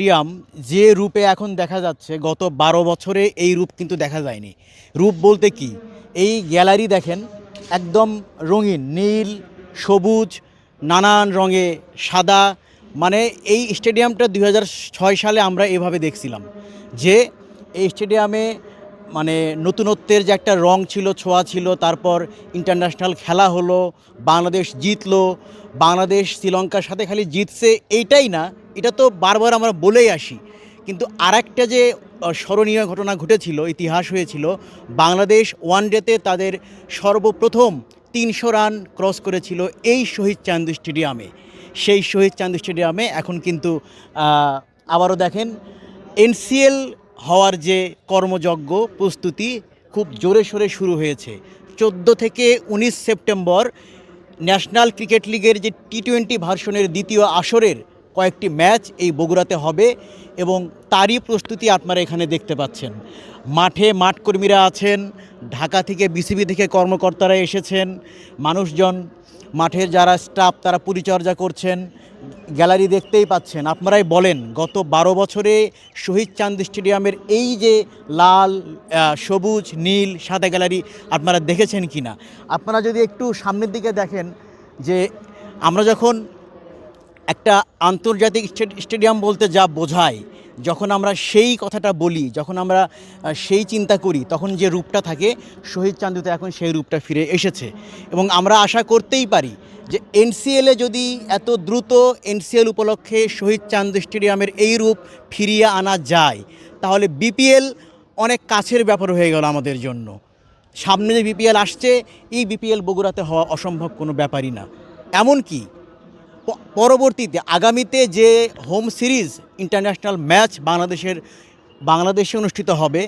Stadium যে রূপে এখন দেখা যাচ্ছে, গত বারো বছরে এই রূপ কিন্তু দেখা যায়নি। রূপ বলতে কি? এই গ্যালারি দেখেন, একদম রঙিন, নীল, সবুজ, নানান রঙে সাদা মানে এই স্টেডিয়ামটা দুই সালে আমরা এভাবে দেখছিলাম যে এই স্টেডিয়ামে মানে নতুনত্বের যে একটা রং ছিল, ছোঁয়া ছিল, তারপর ইন্টারন্যাশনাল খেলা হলো, বাংলাদেশ জিতলো, বাংলাদেশ শ্রীলঙ্কার সাথে খালি জিতছে এইটাই না, এটা তো বারবার আমরা বলেই আসি। কিন্তু আরেকটা যে স্মরণীয় ঘটনা ঘটেছিল, ইতিহাস হয়েছিল, বাংলাদেশ ওয়ানডেতে তাদের সর্বপ্রথম তিনশো রান ক্রস করেছিল এই শহীদ চান্দু স্টেডিয়ামে। সেই শহীদ চান্দু স্টেডিয়ামে এখন কিন্তু আবারও দেখেন এনসিএল হওয়ার যে কর্মযজ্ঞ প্রস্তুতি খুব জোরে সোরে শুরু হয়েছে। চোদ্দ থেকে উনিশ সেপ্টেম্বর ন্যাশনাল ক্রিকেট লিগের যে টি টোয়েন্টি ভার্সনের দ্বিতীয় আসরের কয়েকটি ম্যাচ এই বগুড়াতে হবে এবং তারই প্রস্তুতি আপনারা এখানে দেখতে পাচ্ছেন। মাঠে মাঠকর্মীরা আছেন, ঢাকা থেকে বিসিবি থেকে কর্মকর্তারা এসেছেন, মানুষজন মাঠের যারা স্টাফ তারা পরিচর্যা করছেন গ্যালারি দেখতেই পাচ্ছেন। আপনারাই বলেন, গত বারো বছরে শহীদ চান্দ স্টেডিয়ামের এই যে লাল সবুজ, নীল, সাদা গ্যালারি আপনারা দেখেছেন কি না আপনারা যদি একটু সামনের দিকে দেখেন যে আমরা যখন একটা আন্তর্জাতিক স্টেডিয়াম বলতে যা বোঝায়, যখন আমরা সেই কথাটা বলি, যখন আমরা সেই চিন্তা করি, তখন যে রূপটা থাকে, শহীদ চান্দুতে এখন সেই রূপটা ফিরে এসেছে। এবং আমরা আশা করতেই পারি যে এনসিএলে যদি এত দ্রুত এনসিএল উপলক্ষে শহীদ চান্দ স্টেডিয়ামের এই রূপ ফিরিয়ে আনা যায়, তাহলে বিপিএল অনেক কাছের ব্যাপার হয়ে গেল আমাদের জন্য। সামনে যে বিপিএল আসছে, এই বিপিএল বগুড়াতে হওয়া অসম্ভব কোনো ব্যাপারই না। এমনকি পরবর্তীতে আগামীতে যে হোম সিরিজ, ইন্টারন্যাশনাল ম্যাচ বাংলাদেশের, বাংলাদেশে অনুষ্ঠিত হবে,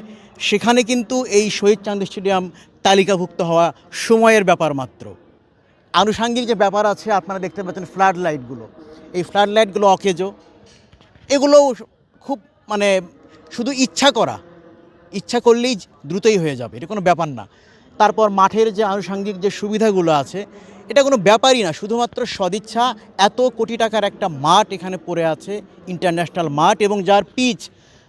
সেখানে কিন্তু এই শহীদ চাঁদ স্টেডিয়াম তালিকাভুক্ত হওয়া সময়ের ব্যাপার মাত্র। আনুষাঙ্গিক যে ব্যাপার আছে, আপনারা দেখতে পাচ্ছেন ফ্লাড লাইটগুলো। এই ফ্লাড লাইটগুলো অকেজো। এগুলোও খুব মানে শুধু ইচ্ছা করা। ইচ্ছা করলেই দ্রুতই হয়ে যাবে, এটা কোনো ব্যাপার না। তারপর মাঠের যে আনুষাঙ্গিক যে সুবিধাগুলো আছে এটা কোনো ব্যাপারই না। শুধুমাত্র সদিচ্ছা, এত কোটি টাকার একটা মাঠ এখানে পড়ে আছে ইন্টারন্যাশনাল মাঠ এবং যার পিচ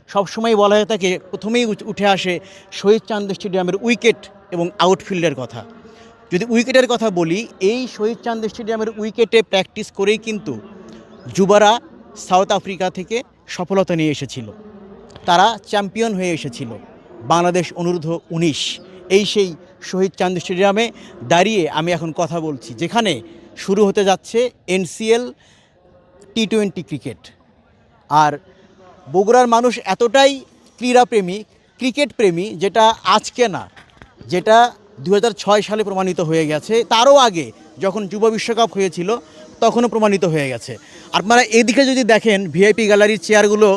সবসময় বলা হয়ে থাকে, প্রথমেই উঠে আসে শহীদ চান্দ স্টেডিয়ামের উইকেট এবং আউটফিল্ডের কথা। যদি উইকেটের কথা বলি, এই শহীদ চান্দ স্টেডিয়ামের উইকেটে প্র্যাকটিস করেই কিন্তু যুবারা সাউথ আফ্রিকা থেকে সফলতা নিয়ে এসেছিল। তারা চ্যাম্পিয়ন হয়ে এসেছিল। বাংলাদেশ অনূর্ধ্ব উনিশ। এই সেই শহীদ চাঁদ স্টেডিয়ামে দাঁড়িয়ে আমি এখন কথা বলছি, যেখানে শুরু হতে যাচ্ছে এনসিএল টি টোয়েন্টি ক্রিকেট আর বগুড়ার মানুষ এতটাই ক্রীড়াপ্রেমী ক্রিকেট প্রেমী যেটা আজকে না, যেটা দু হাজার ছয় সালে প্রমাণিত হয়ে গেছে, তারও আগে যখন যুব বিশ্বকাপ হয়েছিল, তখনও প্রমাণিত হয়ে গেছে। আপনারা এদিকে যদি দেখেন ভিআইপি গ্যালারির চেয়ারগুলো,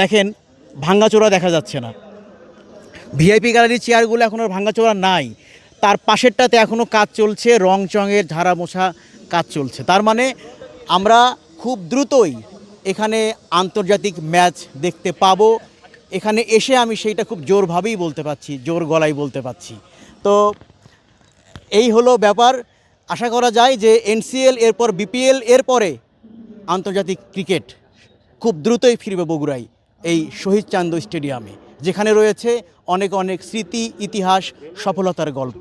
দেখেন, ভাঙ্গাচোরা দেখা যাচ্ছে না। ভিআইপি গ্যালারির চেয়ারগুলো এখন আর ভাঙ্গাচোরা নাই। তার পাশেরটাতে এখনও কাজ চলছে রং চঙের ঝাড়া মোছা কাজ চলছে। তার মানে আমরা খুব দ্রুতই এখানে আন্তর্জাতিক ম্যাচ দেখতে পাবো। এখানে এসে আমি সেইটা খুব জোরভাবেই বলতে পারছি, জোর গলায় বলতে পারছি। তো এই হলো ব্যাপার। আশা করা যায় যে এনসিএল এরপর বিপিএল এরপরে আন্তর্জাতিক ক্রিকেট খুব দ্রুতই ফিরবে বগুড়ায়, এই শহীদ চান্দ স্টেডিয়ামে। যেখানে রয়েছে অনেক অনেক স্মৃতি ইতিহাস সফলতার গল্প।